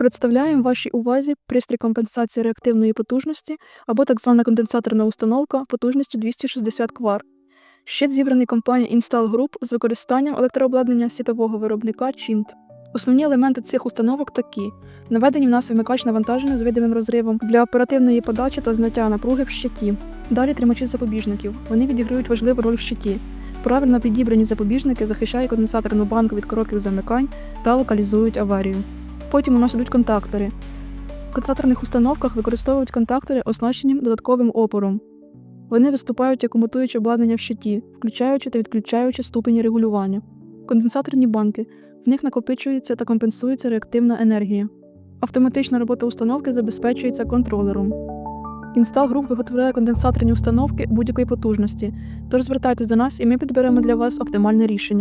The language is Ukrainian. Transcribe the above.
Представляємо вашій увазі пристрій компенсації реактивної потужності або так звана конденсаторна установка потужністю 260 кВт. Щит зібраний компанією Install Group з використанням електрообладнання світового виробника Chint. Основні елементи цих установок такі: наведені в нас вимикач навантаження з видимим розривом для оперативної подачі та зняття напруги в щиті. Далі тримачі запобіжників. Вони відіграють важливу роль в щиті. Правильно підібрані запобіжники захищають конденсаторну банку від коротких замикань та локалізують аварію. Потім у нас ідуть контактори. В конденсаторних установках використовують контактори, оснащені додатковим опором. Вони виступають як комутуюче обладнання в щиті, включаючи та відключаючи ступені регулювання. Конденсаторні банки. В них накопичується та компенсується реактивна енергія. Автоматична робота установки забезпечується контролером. Install Group виготовляє конденсаторні установки будь-якої потужності. Тож звертайтесь до нас, і ми підберемо для вас оптимальне рішення.